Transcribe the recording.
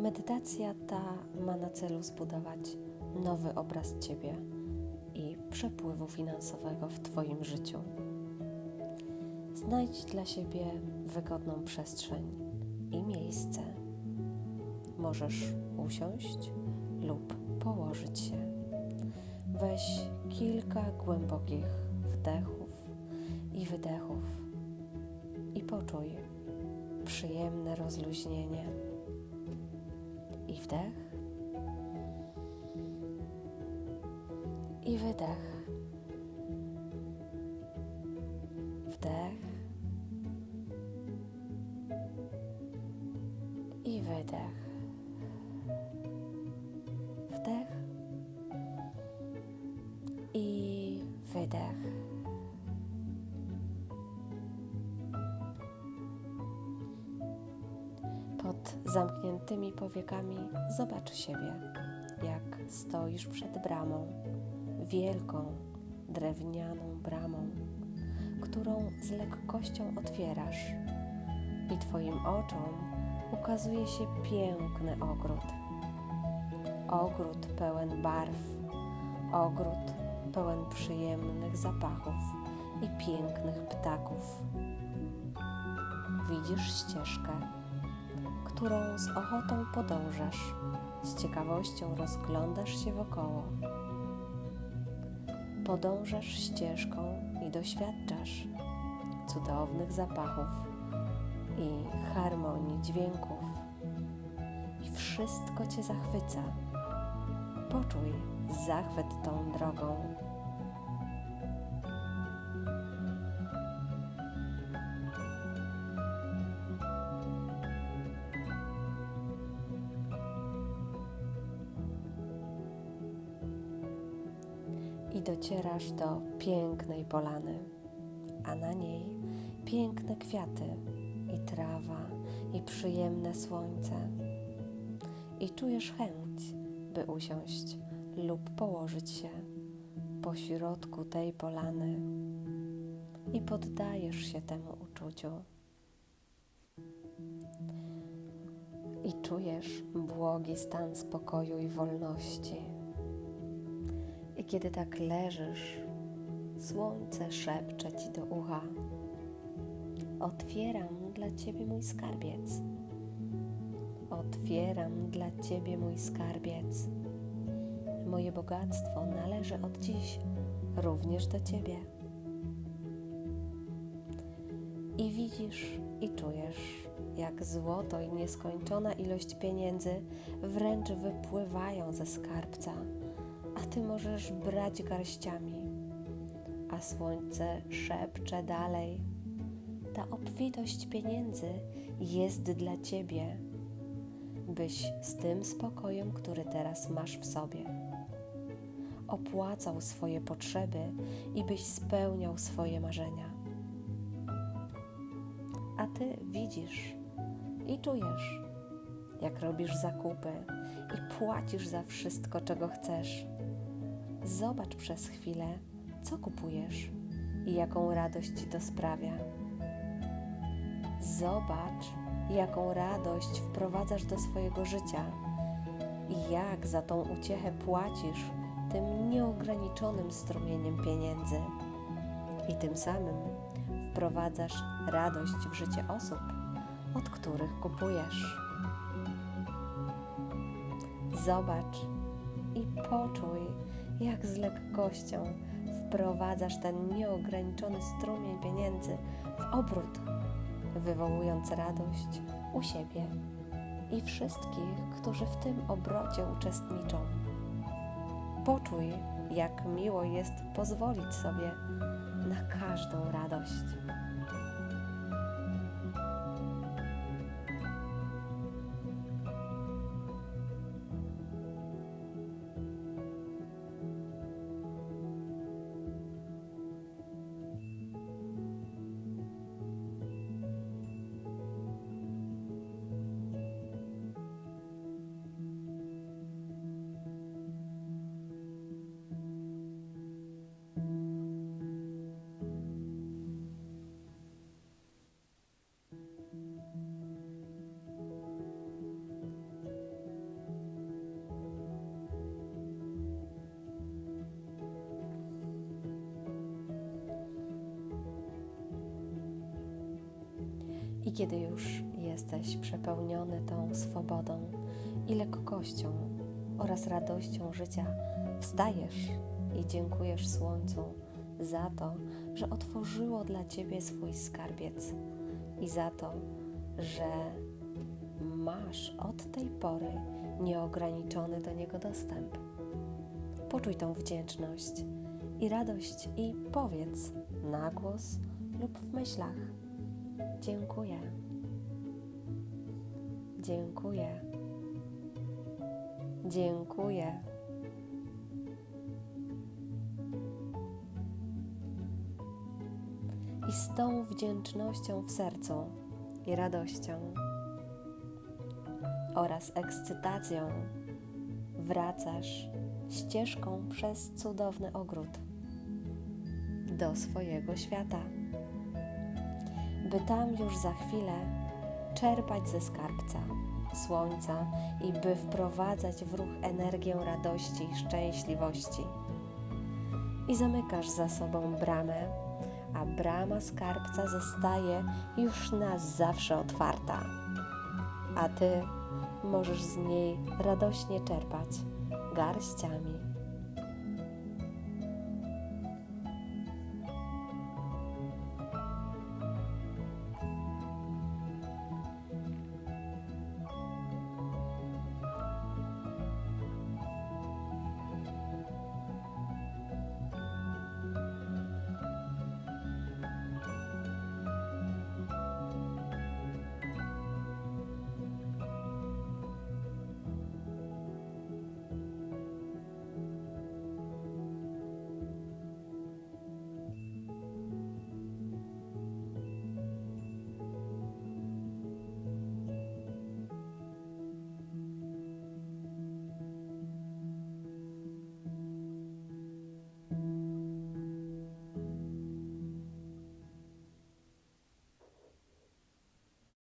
Medytacja ta ma na celu zbudować nowy obraz Ciebie i przepływu finansowego w Twoim życiu. Znajdź dla siebie wygodną przestrzeń i miejsce. Możesz usiąść lub położyć się. Weź kilka głębokich wdechów i wydechów i poczuj przyjemne rozluźnienie. Wdech, i wydech. Wdech i wydech. Zamkniętymi powiekami zobacz siebie, jak stoisz przed bramą, wielką, drewnianą bramą, którą z lekkością otwierasz, i Twoim oczom ukazuje się piękny ogród. Ogród pełen barw, ogród pełen przyjemnych zapachów i pięknych ptaków. Widzisz ścieżkę którą z ochotą podążasz, z ciekawością rozglądasz się wokoło. Podążasz ścieżką i doświadczasz cudownych zapachów i harmonii dźwięków. I wszystko Cię zachwyca. Poczuj zachwyt tą drogą. I docierasz do pięknej polany, a na niej piękne kwiaty i trawa i przyjemne słońce. I czujesz chęć, by usiąść lub położyć się po środku tej polany i poddajesz się temu uczuciu. I czujesz błogi stan spokoju i wolności kiedy tak leżysz, słońce szepcze ci do ucha. Otwieram dla ciebie mój skarbiec. Otwieram dla ciebie mój skarbiec. Moje bogactwo należy od dziś również do ciebie. I widzisz i czujesz, jak złoto i nieskończona ilość pieniędzy wręcz wypływają ze skarbca a ty możesz brać garściami, a słońce szepcze dalej. Ta obfitość pieniędzy jest dla ciebie, byś z tym spokojem, który teraz masz w sobie, opłacał swoje potrzeby i byś spełniał swoje marzenia. A ty widzisz i czujesz, jak robisz zakupy i płacisz za wszystko, czego chcesz Zobacz przez chwilę, co kupujesz i jaką radość ci to sprawia. Zobacz, jaką radość wprowadzasz do swojego życia i jak za tą uciechę płacisz tym nieograniczonym strumieniem pieniędzy. I tym samym wprowadzasz radość w życie osób, od których kupujesz. Zobacz i poczuj, jak z lekkością wprowadzasz ten nieograniczony strumień pieniędzy w obrót, wywołując radość u siebie i wszystkich, którzy w tym obrocie uczestniczą. Poczuj, jak miło jest pozwolić sobie na każdą radość. I kiedy już jesteś przepełniony tą swobodą i lekkością oraz radością życia, wstajesz i dziękujesz Słońcu za to, że otworzyło dla Ciebie swój skarbiec i za to, że masz od tej pory nieograniczony do niego dostęp. Poczuj tą wdzięczność i radość i powiedz na głos lub w myślach: Dziękuję. Dziękuję. Dziękuję. I z tą wdzięcznością w sercu i radością oraz ekscytacją wracasz ścieżką przez cudowny ogród do swojego świata, by tam już za chwilę czerpać ze skarbca słońca i by wprowadzać w ruch energię radości i szczęśliwości. I zamykasz za sobą bramę, a brama skarbca zostaje już na zawsze otwarta, a ty możesz z niej radośnie czerpać garściami